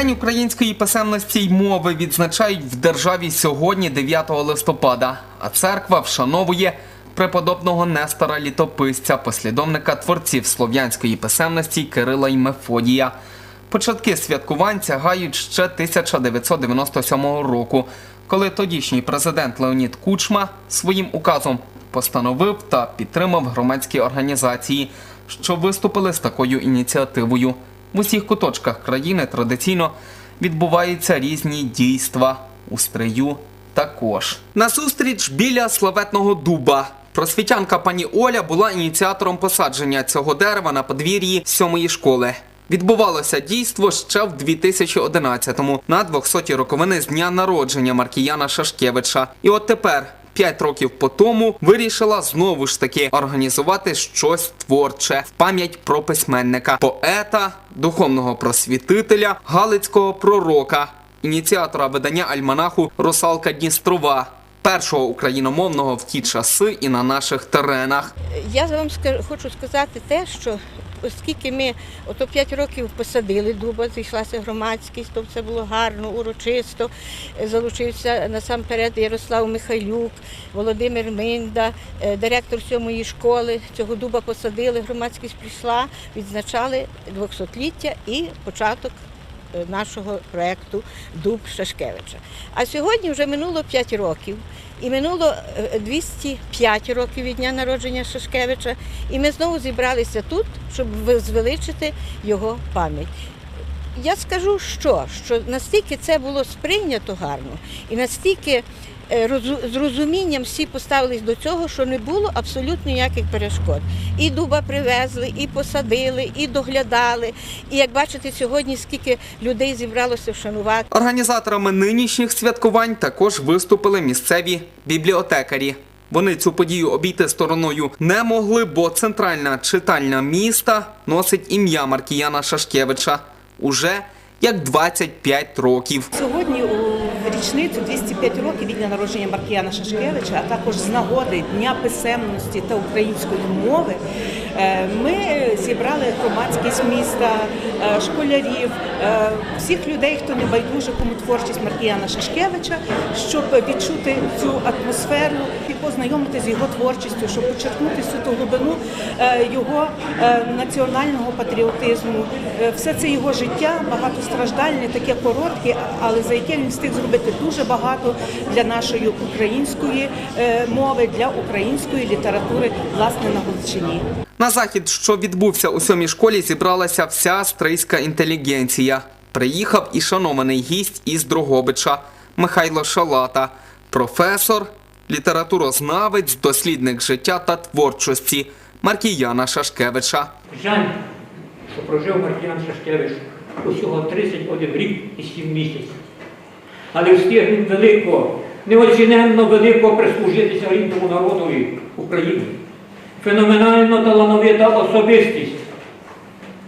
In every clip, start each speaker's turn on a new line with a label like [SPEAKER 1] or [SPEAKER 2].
[SPEAKER 1] День української писемності й мови відзначають в державі сьогодні, 9 листопада, а церква вшановує преподобного Нестора Літописця, послідовника творців слов'янської писемності Кирила й Мефодія. Початки святкувань сягають ще 1997 року, коли тодішній президент Леонід Кучма своїм указом постановив та підтримав громадські організації, що виступили з такою ініціативою. В усіх куточках країни традиційно відбуваються різні дійства у стрию також. На зустріч біля славетного дуба. Просвітянка пані Оля була ініціатором посадження цього дерева на подвір'ї сьомої школи. Відбувалося дійство ще в 2011-му на 200-ті роковини з дня народження Маркіяна Шашкевича. І от тепер, п'ять років по тому, вирішила знову ж таки організувати щось творче в пам'ять про письменника, поета, духовного просвітителя, галицького пророка, ініціатора видання альманаху Русалка Дністрова. Першого україномовного в ті часи і на наших теренах.
[SPEAKER 2] Я вам скажу, хочу сказати те, що оскільки ми ото 5 років посадили дуба, зійшлася громадськість, то все було гарно, урочисто. Залучився насамперед Ярослав Михайлюк, Володимир Минда, е, директор сьомої школи. Цього дуба посадили, громадськість прийшла, відзначали 200-ліття і початок нашого проєкту Дуб Шашкевича. А сьогодні вже минуло 5 років. І минуло е, 205 років від дня народження Шашкевича, і ми знову зібралися тут, щоб звеличити його пам'ять. Я скажу, що, що настільки це було сприйнято гарно, і настільки е, з розумінням всі поставились до цього, що не було абсолютно ніяких перешкод. І дуба привезли, і посадили, і доглядали. І як бачите, сьогодні скільки людей зібралося вшанувати.
[SPEAKER 1] Організаторами нинішніх святкувань також виступили місцеві бібліотекарі. Вони цю подію обійти стороною не могли, бо центральна читальня міста носить ім'я Маркіяна Шашкевича уже як 25 років.
[SPEAKER 3] Сьогодні у річницю 205 років від дня народження Маркіяна Шашкевича, а також з нагоди Дня писемності та української мови, ми зібрали громадськість міста, е, школярів, е, всіх людей, хто не байдуже, кому творчість Маркіяна Шашкевича, щоб відчути цю атмосферу і познайомитися з його творчістю, щоб почерпнути всю ту глибину е, його е, національного патріотизму. Е, Все це його життя багатостраждальне, таке коротке, але за яке він встиг зробити дуже багато для нашої української е, мови, для української літератури, власне, на Галичині.
[SPEAKER 1] На захід, що відбувся у сьомій школі, зібралася вся стрийська інтелігенція. Приїхав і шанований гість із Дрогобича Михайло Шалата, професор, літературознавець, дослідник життя та творчості Маркіяна Шашкевича.
[SPEAKER 4] Жаль, що прожив Маркіян Шашкевич усього 31 рік і 7 місяців. Але встиг він велико, неоціненно велико прислужитися рідному народові України. Феноменально талановита особистість,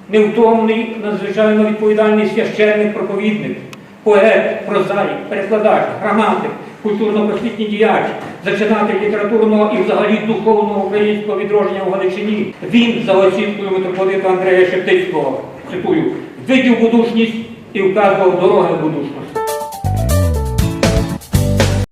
[SPEAKER 4] невтомний, надзвичайно відповідальний священник, проповідник, поет, прозаїк, перекладач, граматик, культурно-просвітній діяч, зачинатель літературного і взагалі духовного українського відродження в Галичині. Він, за оцінкою митрополита Андрея Шептицького, цитую, видів будушність і вказував дороги будушності.